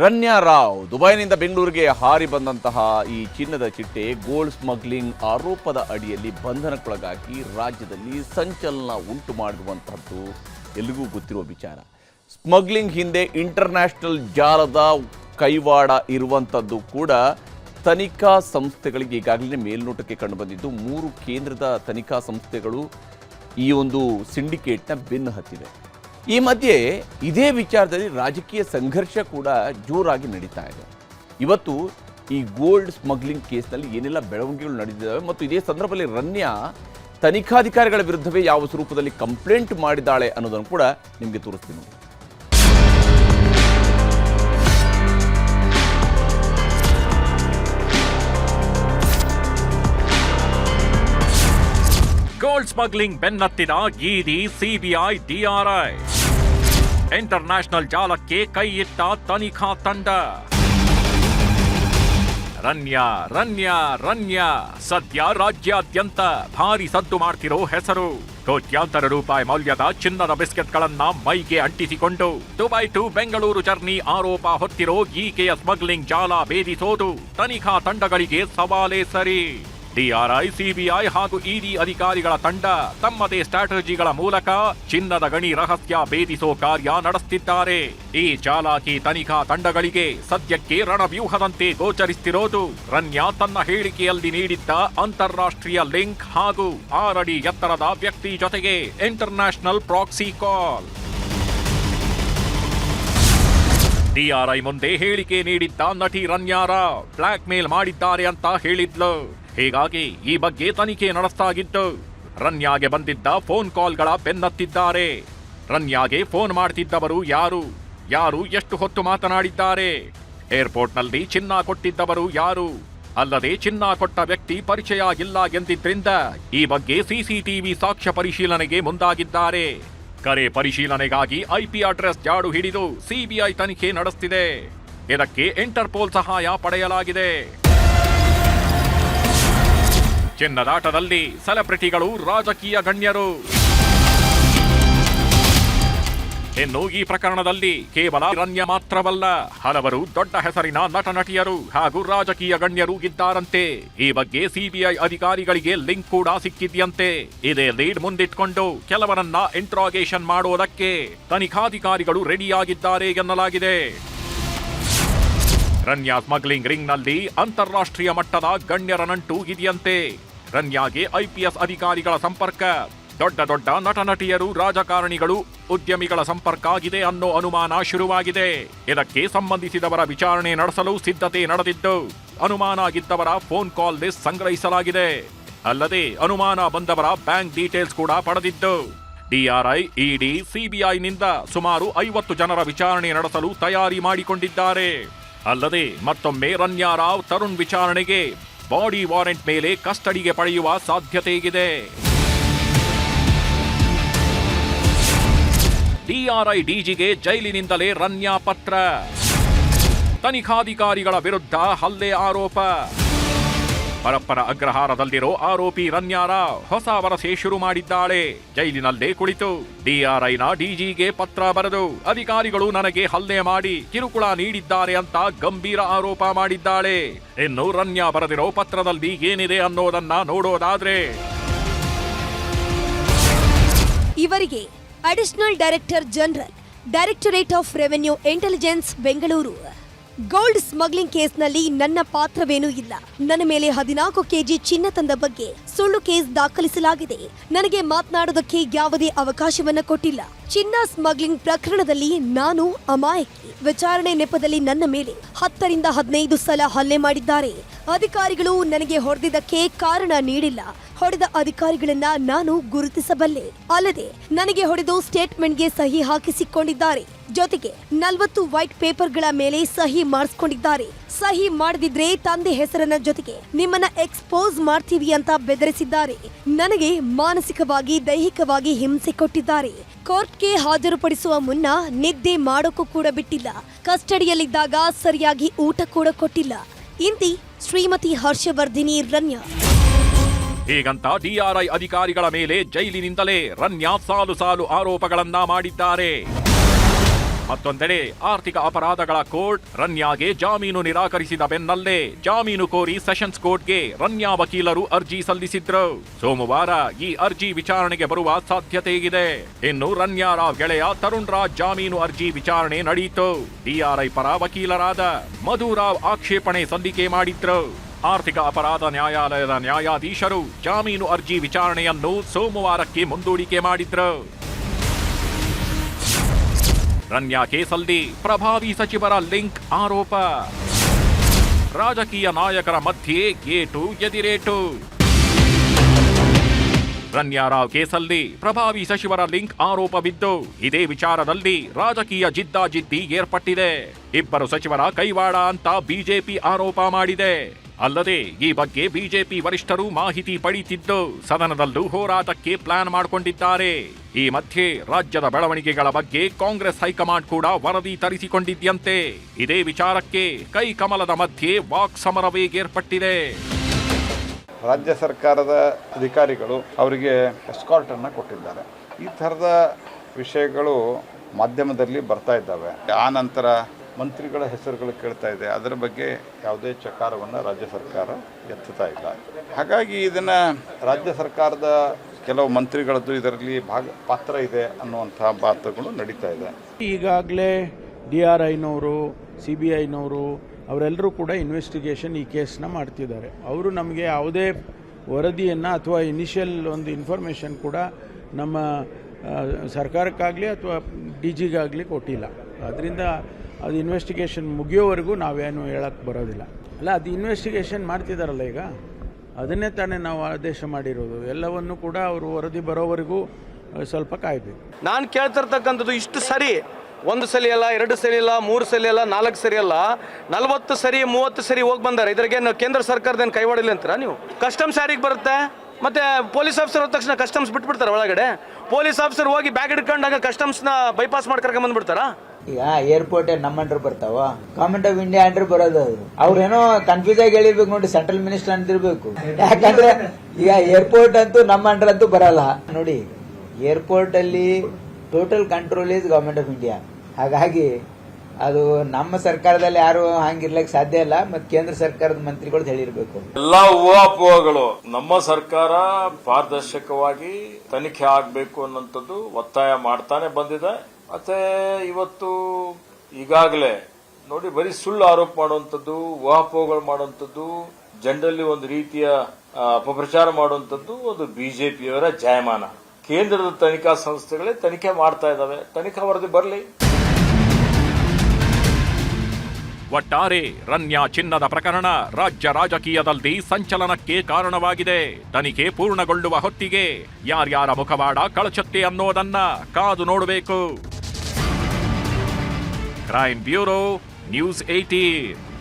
ರನ್ಯಾ ರಾವ್ ದುಬೈನಿಂದ ಬೆಂಗಳೂರಿಗೆ ಹಾರಿ ಬಂದಂತಹ ಈ ಚಿನ್ನದ ಚಿಟ್ಟೆ ಗೋಲ್ಡ್ ಸ್ಮಗ್ಲಿಂಗ್ ಆರೋಪದ ಅಡಿಯಲ್ಲಿ ಬಂಧನಕ್ಕೊಳಗಾಗಿ ರಾಜ್ಯದಲ್ಲಿ ಸಂಚಲನ ಉಂಟು ಮಾಡಿರುವಂತಹದ್ದು ಎಲ್ಲಿಗೂ ಗೊತ್ತಿರುವ ವಿಚಾರ. ಸ್ಮಗ್ಲಿಂಗ್ ಹಿಂದೆ ಇಂಟರ್ನ್ಯಾಷನಲ್ ಜಾಲದ ಕೈವಾಡ ಇರುವಂಥದ್ದು ಕೂಡ ತನಿಖಾ ಸಂಸ್ಥೆಗಳಿಗೆ ಈಗಾಗಲೇ ಮೇಲ್ನೋಟಕ್ಕೆ ಕಂಡುಬಂದಿದ್ದು, ಮೂರು ಕೇಂದ್ರದ ತನಿಖಾ ಸಂಸ್ಥೆಗಳು ಈ ಒಂದು ಸಿಂಡಿಕೇಟ್ನ ಬೆನ್ನು ಹತ್ತಿದೆ ಈ ಮಧ್ಯೆ ಇದೇ ವಿಚಾರದಲ್ಲಿ ರಾಜಕೀಯ ಸಂಘರ್ಷ ಕೂಡ ಜೋರಾಗಿ ನಡೀತಾ ಇದೆ ಇವತ್ತು ಈ ಗೋಲ್ಡ್ ಸ್ಮಗ್ಲಿಂಗ್ ಕೇಸ್ನಲ್ಲಿ ಏನೆಲ್ಲ ಬೆಳವಣಿಗೆಗಳು ನಡೆದಿದ್ದಾವೆ ಮತ್ತು ಇದೇ ಸಂದರ್ಭದಲ್ಲಿ ರನ್ಯಾ ತನಿಖಾಧಿಕಾರಿಗಳ ವಿರುದ್ಧವೇ ಯಾವ ಸ್ವರೂಪದಲ್ಲಿ ಕಂಪ್ಲೇಂಟ್ ಮಾಡಿದ್ದಾಳೆ ಅನ್ನೋದನ್ನು ಕೂಡ ನಿಮಗೆ ತೋರಿಸ್ತೀನಿ. ಗೋಲ್ಡ್ ಸ್ಮಗ್ಲಿಂಗ್ ಬೆನ್ನತ್ತಿದ ಇಡಿ ಸಿಬಿಐ ಡಿಆರ್ಐ ಇಂಟರ್ನ್ಯಾಷನಲ್ ಜಾಲಕ್ಕೆ ಕೈ ಇಟ್ಟ ತನಿಖಾ ತಂಡ ರನ್ಯಾ ರನ್ಯಾ ರನ್ಯಾ ಸದ್ಯ ರಾಜ್ಯಾದ್ಯಂತ ಭಾರಿ ಸದ್ದು ಮಾಡ್ತಿರೋ ಹೆಸರು ಕೋಟ್ಯಾಂತರ ರೂಪಾಯಿ ಮೌಲ್ಯದ ಚಿನ್ನದ ಬಿಸ್ಕೆಟ್ಗಳನ್ನ ಮೈಗೆ ಅಂಟಿಸಿಕೊಂಡು ದುಬೈ ಟು ಬೆಂಗಳೂರು ಜರ್ನಿ ಆರೋಪ ಹೊತ್ತಿರೋ ಈಕೆಯ ಸ್ಮಗ್ಲಿಂಗ್ ಜಾಲ ಭೇದಿಸೋದು ತನಿಖಾ ತಂಡಗಳಿಗೆ ಸವಾಲೇ ಸರಿ ಡಿಆರ್ಐ ಸಿಬಿಐ ಹಾಗೂ ಇಡಿ ಅಧಿಕಾರಿಗಳ ತಂಡ ತಮ್ಮದೇ ಸ್ಟ್ರಾಟಜಿಗಳ ಮೂಲಕ ಚಿನ್ನದ ಗಣಿ ರಹಸ್ಯ ಭೇದಿಸೋ ಕಾರ್ಯ ನಡೆಸುತ್ತಿದ್ದಾರೆ ಈ ಚಾಲಾಕಿ ತನಿಖಾ ತಂಡಗಳಿಗೆ ಸದ್ಯಕ್ಕೆ ರಣವ್ಯೂಹದಂತೆ ಗೋಚರಿಸುತ್ತಿರೋದು ರನ್ಯಾ ತನ್ನ ಹೇಳಿಕೆಯಲ್ಲಿ ನೀಡಿದ್ದ ಅಂತಾರಾಷ್ಟ್ರೀಯ ಲಿಂಕ್ ಹಾಗೂ ಆರಡಿ ಎತ್ತರದ ವ್ಯಕ್ತಿ ಜೊತೆಗೆ ಇಂಟರ್ನ್ಯಾಷನಲ್ ಪ್ರಾಕ್ಸಿ ಕಾಲ್. ಡಿಆರ್ಐ ಮುಂದೆ ಹೇಳಿಕೆ ನೀಡಿದ್ದ ನಟಿ ರನ್ಯಾರ ಬ್ಲಾಕ್ ಮೇಲ್ ಮಾಡಿದ್ದಾರೆ ಅಂತ ಹೇಳಿದ್ಲು. ಹೀಗಾಗಿ ಈ ಬಗ್ಗೆ ತನಿಖೆ ನಡೆಸ್ತಾಗಿತ್ತು. ರನ್ಯಾಗೆ ಬಂದಿದ್ದ ಫೋನ್ ಕಾಲ್ಗಳ ಬೆನ್ನತ್ತಿದ್ದಾರೆ. ರನ್ಯಾಗೆ ಫೋನ್ ಮಾಡ್ತಿದ್ದವರು ಯಾರು? ಯಾರು ಎಷ್ಟು ಹೊತ್ತು ಮಾತನಾಡಿದ್ದಾರೆ? ಏರ್ಪೋರ್ಟ್ನಲ್ಲಿ ಚಿನ್ನ ಕೊಟ್ಟಿದ್ದವರು ಯಾರು? ಅಲ್ಲದೆ ಚಿನ್ನ ಕೊಟ್ಟ ವ್ಯಕ್ತಿ ಪರಿಚಯ ಇಲ್ಲ ಎಂದಿದ್ದರಿಂದ ಈ ಬಗ್ಗೆ ಸಿಸಿಟಿವಿ ಸಾಕ್ಷ್ಯ ಪರಿಶೀಲನೆಗೆ ಮುಂದಾಗಿದ್ದಾರೆ. ಕರೆ ಪರಿಶೀಲನೆಗಾಗಿ ಐಪಿ ಅಡ್ರೆಸ್ ಜಾಡು ಹಿಡಿದು ಸಿಬಿಐ ತನಿಖೆ ನಡೆಸುತ್ತಿದೆ ಇದಕ್ಕೆ ಇಂಟರ್ಪೋಲ್ ಸಹಾಯ ಪಡೆಯಲಾಗಿದೆ. ಚಿನ್ನದಾಟದಲ್ಲಿ ಸೆಲೆಬ್ರಿಟಿಗಳು ರಾಜಕೀಯ ಗಣ್ಯರು. ಇನ್ನು ಈ ಪ್ರಕರಣದಲ್ಲಿ ಕೇವಲ ರನ್ಯ ಮಾತ್ರವಲ್ಲ, ಹಲವರು ದೊಡ್ಡ ಹೆಸರಿನ ನಟ ನಟಿಯರು ಹಾಗೂ ರಾಜಕೀಯ ಗಣ್ಯರು ಇದ್ದಾರಂತೆ. ಈ ಬಗ್ಗೆ ಸಿಬಿಐ ಅಧಿಕಾರಿಗಳಿಗೆ ಲಿಂಕ್ ಕೂಡ ಸಿಕ್ಕಿದ್ಯಂತೆ. ಇದೇ ಲೀಡ್ ಮುಂದಿಟ್ಕೊಂಡು ಕೆಲವರನ್ನ ಇಂಟ್ರಾಗೇಷನ್ ಮಾಡುವುದಕ್ಕೆ ತನಿಖಾಧಿಕಾರಿಗಳು ರೆಡಿಯಾಗಿದ್ದಾರೆ ಎನ್ನಲಾಗಿದೆ. ರನ್ಯಾ ಸ್ಮಗ್ಲಿಂಗ್ ರಿಂಗ್ನಲ್ಲಿ ಅಂತಾರಾಷ್ಟ್ರೀಯ ಮಟ್ಟದ ಗಣ್ಯರ ನಂಟು ಇದೆಯಂತೆ. ರನ್ಯಾಗೆ ಐಪಿಎಸ್ ಅಧಿಕಾರಿಗಳ ಸಂಪರ್ಕ. ದೊಡ್ಡ ದೊಡ್ಡ ನಟ ನಟಿಯರು ರಾಜಕಾರಣಿಗಳು, ಉದ್ಯಮಿಗಳ ಸಂಪರ್ಕ ಆಗಿದೆ ಅನ್ನೋ ಅನುಮಾನ ಶುರುವಾಗಿದೆ. ಇದಕ್ಕೆ ಸಂಬಂಧಿಸಿದವರ ವಿಚಾರಣೆ ನಡೆಸಲು ಸಿದ್ಧತೆ ನಡೆದಿದ್ದು, ಅನುಮಾನ ಆಗಿದ್ದವರ ಫೋನ್ ಕಾಲ್ ಲಿಸ್ಟ್ ಸಂಗ್ರಹಿಸಲಾಗಿದೆ. ಅಲ್ಲದೆ ಅನುಮಾನ ಬಂದವರ ಬ್ಯಾಂಕ್ ಡೀಟೇಲ್ಸ್ ಕೂಡ ಪಡೆದಿದ್ದು. ಡಿಆರ್ಐ ಇಡಿ ಸಿಬಿಐನಿಂದ ಸುಮಾರು ಐವತ್ತು ಜನರ ವಿಚಾರಣೆ ನಡೆಸಲು ತಯಾರಿ ಮಾಡಿಕೊಂಡಿದ್ದಾರೆ. ಅಲ್ಲದೆ ಮತ್ತೊಮ್ಮೆ ರನ್ಯಾ ರಾವ್ ತರುಣ್ ವಿಚಾರಣೆಗೆ ಬಾಡಿ ವಾರೆಂಟ್ ಮೇಲೆ ಕಸ್ಟಡಿಗೆ ಪಡೆಯುವ ಸಾಧ್ಯತೆ ಇದೆ ಡಿಆರ್ಐ ಡಿಜಿಗೆ ಜೈಲಿನಿಂದಲೇ ರನ್ಯಾ ಪತ್ರ. ತನಿಖಾಧಿಕಾರಿಗಳ ವಿರುದ್ಧ ಹಲ್ಲೆ ಆರೋಪ. ಪರಪ್ಪರ ಅಗ್ರಹಾರದಲ್ಲಿರೋ ಆರೋಪಿ ರನ್ಯಾರ ಹೊಸ ವರಸೆ ಶುರು ಮಾಡಿದ್ದಾಳೆ. ಜೈಲಿನಲ್ಲೇ ಕುಳಿತು ಡಿಆರ್ಐನ ಡಿಜಿಗೆ ಪತ್ರ ಬರೆದು, ಅಧಿಕಾರಿಗಳು ನನಗೆ ಹಲ್ಲೆ ಮಾಡಿ ಕಿರುಕುಳ ನೀಡಿದ್ದಾರೆ ಅಂತ ಗಂಭೀರ ಆರೋಪ ಮಾಡಿದ್ದಾಳೆ. ಇನ್ನು ರನ್ಯಾ ಬರೆದಿರೋ ಪತ್ರದಲ್ಲಿ ಏನಿದೆ ಅನ್ನೋದನ್ನ ನೋಡೋದಾದ್ರೆ ಇವರಿಗೆ additional director general directorate of revenue intelligence Bengaluru gold smuggling ಕೇಸ್ನಲ್ಲಿ ನನ್ನ ಪಾತ್ರವೇನೂ ಇಲ್ಲ. ನನ್ನ ಮೇಲೆ ಹದಿನಾಲ್ಕು ಕೆಜಿ ಚಿನ್ನ ತಂದ ಬಗ್ಗೆ ಸುಳ್ಳು ಕೇಸ್ ದಾಖಲಿಸಲಾಗಿದೆ. ನನಗೆ ಮಾತನಾಡೋದಕ್ಕೆ ಯಾವುದೇ ಅವಕಾಶವನ್ನ ಕೊಟ್ಟಿಲ್ಲ. ಚಿನ್ನ ಸ್ಮಗ್ಲಿಂಗ್ ಪ್ರಕರಣದಲ್ಲಿ ನಾನು ಅಮಾಯಕಿ. ವಿಚಾರಣೆ ನೆಪದಲ್ಲಿ ನನ್ನ ಮೇಲೆ ಹತ್ತರಿಂದ ಹದಿನೈದು ಸಲ ಹಲ್ಲೆ ಮಾಡಿದ್ದಾರೆ. ಅಧಿಕಾರಿಗಳು ನನಗೆ ಹೊಡೆದಿದ್ದಕ್ಕೆ ಕಾರಣ ನೀಡಿಲ್ಲ. ಹೊಡೆದ ಅಧಿಕಾರಿಗಳನ್ನ ನಾನು ಗುರುತಿಸಬಲ್ಲೆ. ಅಲ್ಲದೆ ನನಗೆ ಹೊಡೆದು ಸ್ಟೇಟ್ಮೆಂಟ್ಗೆ ಸಹಿ ಹಾಕಿಸಿಕೊಂಡಿದ್ದಾರೆ. ಜೊತೆಗೆ ನಲವತ್ತು ವೈಟ್ ಪೇಪರ್ಗಳ ಮೇಲೆ ಸಹಿ ಮಾಡಿಸ್ಕೊಂಡಿದ್ದಾರೆ. ಸಹಿ ಮಾಡದಿದ್ರೆ ತಂದೆ ಹೆಸರನ್ನ ಜೊತೆಗೆ ನಿಮ್ಮನ್ನ ಎಕ್ಸ್ಪೋಸ್ ಮಾಡ್ತೀವಿ ಅಂತ ಬೆದರಿಸಿದ್ದಾರೆ. ನನಗೆ ಮಾನಸಿಕವಾಗಿ, ದೈಹಿಕವಾಗಿ ಹಿಂಸೆ ಕೊಟ್ಟಿದ್ದಾರೆ. ಕೋರ್ಟ್ಗೆ ಹಾಜರುಪಡಿಸುವ ಮುನ್ನ ನಿದ್ದೆ ಮಾಡೋಕ್ಕೂ ಕೂಡ ಬಿಟ್ಟಿಲ್ಲ. ಕಸ್ಟಡಿಯಲ್ಲಿದ್ದಾಗ ಸರಿಯಾಗಿ ಊಟ ಕೂಡ ಕೊಟ್ಟಿಲ್ಲ. ಇಂತಿ ಶ್ರೀಮತಿ ಹರ್ಷವರ್ಧಿನಿ ರನ್ಯಾ. ಹೀಗಂತ ಡಿಆರ್ಐ ಅಧಿಕಾರಿಗಳ ಮೇಲೆ ಜೈಲಿನಿಂದಲೇ ರನ್ಯಾ ಸಾಲು ಸಾಲು ಆರೋಪಗಳನ್ನ ಮಾಡಿದ್ದಾರೆ. ಮತ್ತೊಂದೆಡೆ ಆರ್ಥಿಕ ಅಪರಾಧಗಳ ಕೋರ್ಟ್ ರನ್ಯಾಗೆ ಜಾಮೀನು ನಿರಾಕರಿಸಿದ ಬೆನ್ನಲ್ಲೇ ಜಾಮೀನು ಕೋರಿ ಸೆಷನ್ಸ್ ಕೋರ್ಟ್ಗೆ ರನ್ಯಾ ವಕೀಲರು ಅರ್ಜಿ ಸಲ್ಲಿಸಿದ್ರು. ಸೋಮವಾರ ಈ ಅರ್ಜಿ ವಿಚಾರಣೆಗೆ ಬರುವ ಸಾಧ್ಯತೆ ಇದೆ ಇನ್ನು ರನ್ಯಾ ರಾವ್ ಗೆಳೆಯ ತರುಣ್ ರಾಜ್ ಜಾಮೀನು ಅರ್ಜಿ ವಿಚಾರಣೆ ನಡೆಯಿತು ಡಿಆರ್ಐ ಪರ ವಕೀಲರಾದ ಮಧುರಾವ್ ಆಕ್ಷೇಪಣೆ ಸಲ್ಲಿಕೆ ಮಾಡಿದ್ರು. ಆರ್ಥಿಕ ಅಪರಾಧ ನ್ಯಾಯಾಲಯದ ನ್ಯಾಯಾಧೀಶರು ಜಾಮೀನು ಅರ್ಜಿ ವಿಚಾರಣೆಯನ್ನು ಸೋಮವಾರಕ್ಕೆ ಮುಂದೂಡಿಕೆ ಮಾಡಿದ್ರು. ರನ್ಯಾ ಕೇಸಲ್ಲಿ ಪ್ರಭಾವಿ ಸಚಿವರ ಲಿಂಕ್ ಆರೋಪ. ರಾಜಕೀಯ ನಾಯಕರ ಮಧ್ಯೆ ಏಟು ಎದಿರೇಟು. ರನ್ಯಾರಾವ್ ಕೇಸಲ್ಲಿ ಪ್ರಭಾವಿ ಸಚಿವರ ಲಿಂಕ್ ಆರೋಪವಿದ್ದು ಇದೇ ವಿಚಾರದಲ್ಲಿ ರಾಜಕೀಯ ಜಿದ್ದಾಜಿದ್ದಿ ಏರ್ಪಟ್ಟಿದೆ. ಇಬ್ಬರು ಸಚಿವರ ಕೈವಾಡ ಅಂತ ಬಿಜೆಪಿ ಆರೋಪ ಮಾಡಿದೆ. ಅಲ್ಲದೆ ಈ ಬಗ್ಗೆ ಬಿಜೆಪಿ ವರಿಷ್ಠರು ಮಾಹಿತಿ ಪಡೆಯುತ್ತಿದ್ದು, ಸದನದಲ್ಲೂ ಹೋರಾಟಕ್ಕೆ ಪ್ಲಾನ್ ಮಾಡಿಕೊಂಡಿದ್ದಾರೆ. ಈ ಮಧ್ಯೆ ರಾಜ್ಯದ ಬೆಳವಣಿಗೆಗಳ ಬಗ್ಗೆ ಕಾಂಗ್ರೆಸ್ ಹೈಕಮಾಂಡ್ ಕೂಡ ವರದಿ ತರಿಸಿಕೊಂಡಿದ್ಯಂತೆ. ಇದೇ ವಿಚಾರಕ್ಕೆ ಕೈ ಕಮಲದ ಮಧ್ಯೆ ವಾಕ್ ಸಮರವೇಗೇರ್ಪಟ್ಟಿದೆ ರಾಜ್ಯ ಸರ್ಕಾರದ ಅಧಿಕಾರಿಗಳು ಅವರಿಗೆ ಎಸ್ಕಾರ್ಟನ್ನು ಕೊಟ್ಟಿದ್ದಾರೆ. ಈ ಥರದ ವಿಷಯಗಳು ಮಾಧ್ಯಮದಲ್ಲಿ ಬರ್ತಾ ಇದ್ದಾವೆ. ಆ ನಂತರ ಮಂತ್ರಿಗಳ ಹೆಸರುಗಳು ಕೇಳ್ತಾ ಇದೆ. ಅದರ ಬಗ್ಗೆ ಯಾವುದೇ ಚಕಾರವನ್ನು ರಾಜ್ಯ ಸರ್ಕಾರ ಎತ್ತುತ್ತಾ ಇಲ್ಲ. ಹಾಗಾಗಿ ಇದನ್ನು ರಾಜ್ಯ ಸರ್ಕಾರದ ಕೆಲವು ಮಂತ್ರಿಗಳದ್ದು ಇದರಲ್ಲಿ ಭಾಗ, ಪಾತ್ರ ಇದೆ ಅನ್ನುವಂಥ ಮಾತುಗಳು ನಡೀತಾ ಇದೆ. ಈಗಾಗಲೇ ಡಿ ಆರ್ ಐನವರು, ಸಿ ಬಿ ಐನವರು ಅವರೆಲ್ಲರೂ ಕೂಡ ಇನ್ವೆಸ್ಟಿಗೇಷನ್ ಈ ಕೇಸ್ನ ಮಾಡ್ತಿದ್ದಾರೆ. ಅವರು ನಮಗೆ ಯಾವುದೇ ವರದಿಯನ್ನು ಅಥವಾ ಇನಿಷಿಯಲ್ ಒಂದು ಇನ್ಫಾರ್ಮೇಷನ್ ಕೂಡ ನಮ್ಮ ಸರ್ಕಾರಕ್ಕಾಗಲಿ ಅಥವಾ ಡಿ ಜಿಗಾಗಲಿ ಕೊಟ್ಟಿಲ್ಲ. ಅದರಿಂದ ಅದು ಇನ್ವೆಸ್ಟಿಗೇಷನ್ ಮುಗಿಯೋವರೆಗೂ ನಾವೇನು ಹೇಳಕ್ಕೆ ಬರೋದಿಲ್ಲ. ಅಲ್ಲ, ಅದು ಇನ್ವೆಸ್ಟಿಗೇಷನ್ ಮಾಡ್ತಿದ್ದಾರಲ್ಲ ಈಗ? ಅದನ್ನೇ ತಾನೇ ನಾವು ಆದೇಶ ಮಾಡಿರೋದು. ಎಲ್ಲವನ್ನು ಕೂಡ ಅವರು ವರದಿ ಬರೋವರೆಗೂ ಸ್ವಲ್ಪ ಕಾಯಬೇಕು. ನಾನು ಕೇಳ್ತಿರ್ತಕ್ಕಂಥದ್ದು ಇಷ್ಟು ಸರಿ. ಒಂದು ಸಲ ಅಲ್ಲ, ಎರಡು ಸಲ ಅಲ್ಲ, ಮೂರು ಸಲ ಅಲ್ಲ, ನಾಲ್ಕು ಸರಿ ಅಲ್ಲ, ನಲವತ್ತು ಸರಿ, ಮೂವತ್ತು ಸರಿ ಹೋಗಿ ಬಂದಾರೆ. ಇದ್ರಾಗೇನು ಕೇಂದ್ರ ಸರ್ಕಾರದೇನು ಕೈವಾಡಿಲ್ಲ ಅಂತೀರಾ ನೀವು? ಕಸ್ಟಮ್ಸ್ ಯಾರಿಗೆ ಬರುತ್ತೆ? ಮತ್ತೆ ಪೊಲೀಸ್ ಆಫೀಸರ್ ಹೋದ ತಕ್ಷಣ ಕಸ್ಟಮ್ಸ್ ಬಿಟ್ಬಿಡ್ತಾರೆ ಒಳಗಡೆ? ಪೊಲೀಸ್ ಆಫೀಸರ್ ಹೋಗಿ ಬ್ಯಾಗ್ ಹಿಡ್ಕೊಂಡಾಗ ಕಸ್ಟಮ್ಸ್ನ ಬೈಪಾಸ್ ಮಾಡ್ಕರ್ಕೊಂಡ್ ಬಂದ್ಬಿಡ್ತಾರಾ? ಈಗ ಏರ್ಪೋರ್ಟ್ ನಮ್ಮ ಅಂಡರ್ ಬರ್ತಾವ? ಗವರ್ಮೆಂಟ್ ಆಫ್ ಇಂಡಿಯಾ ಅಂದ್ರೆ ಬರೋದು ಅದು. ಅವ್ರೇನೋ ಕನ್ಫ್ಯೂಸ್ ಆಗಿ ಹೇಳಿರ್ಬೇಕು ನೋಡಿ ಸೆಂಟ್ರಲ್ ಮಿನಿಸ್ಟರ್ ಅಂತಿರ್ಬೇಕು. ಯಾಕಂದ್ರೆ ಈಗ ಏರ್ಪೋರ್ಟ್ ಅಂತೂ ನಮ್ಮ ಅಂಡ್ರ್ ಅಂತೂ ಬರಲ್ಲ. ನೋಡಿ ಏರ್ಪೋರ್ಟ್ ಅಲ್ಲಿ total control is government of India ಹಾಗಾಗಿ ಅದು ನಮ್ಮ ಸರ್ಕಾರದಲ್ಲಿ ಯಾರು ಹಂಗಿರ್ಲಕ್ ಸಾಧ್ಯ ಇಲ್ಲ, ಮತ್ತೆ ಕೇಂದ್ರ ಸರ್ಕಾರದ ಮಂತ್ರಿಗಳು ಹೇಳಿರ್ಬೇಕು. ಎಲ್ಲಾ ಊಹಾಪೋಹಗಳು ನಮ್ಮ ಸರ್ಕಾರ ಪಾರದರ್ಶಕವಾಗಿ ತನಿಖೆ ಆಗಬೇಕು ಅನ್ನೋಂಥದ್ದು ಒತ್ತಾಯ ಮಾಡ್ತಾನೆ ಬಂದಿದೆ. ಮತ್ತೆ ಇವತ್ತು ಈಗಾಗಲೇ ನೋಡಿ ಬರೀ ಸುಳ್ಳು ಆರೋಪ ಮಾಡುವಂಥದ್ದು ಊಹಾಪೋಹಗಳು ಮಾಡುವಂಥದ್ದು, ಜನರಲ್ಲಿ ಒಂದು ರೀತಿಯ ಅಪಪ್ರಚಾರ ಮಾಡುವಂಥದ್ದು ಒಂದು ಬಿಜೆಪಿಯವರ ಜಾಯಮಾನ. ಕೇಂದ್ರದ ತನಿಖಾ ಸಂಸ್ಥೆಗಳೇ ತನಿಖೆ ಮಾಡ್ತಾ ಇದ್ದಾವೆ. ತನಿಖಾ ವರದಿ ಬರಲಿ. ಒಟ್ಟಾರೆ ರನ್ಯಾ ಚಿನ್ನದ ಪ್ರಕರಣ ರಾಜ್ಯ ರಾಜಕೀಯದಲ್ಲಿ ಸಂಚಲನಕ್ಕೆ ಕಾರಣವಾಗಿದೆ. ತನಿಖೆ ಪೂರ್ಣಗೊಳ್ಳುವ ಹೊತ್ತಿಗೆ ಯಾರ್ಯಾರ ಮುಖವಾಡ ಕಳಚತ್ತೆ ಅನ್ನೋದನ್ನ ಕಾದು ನೋಡಬೇಕು. Crime Bureau News 18.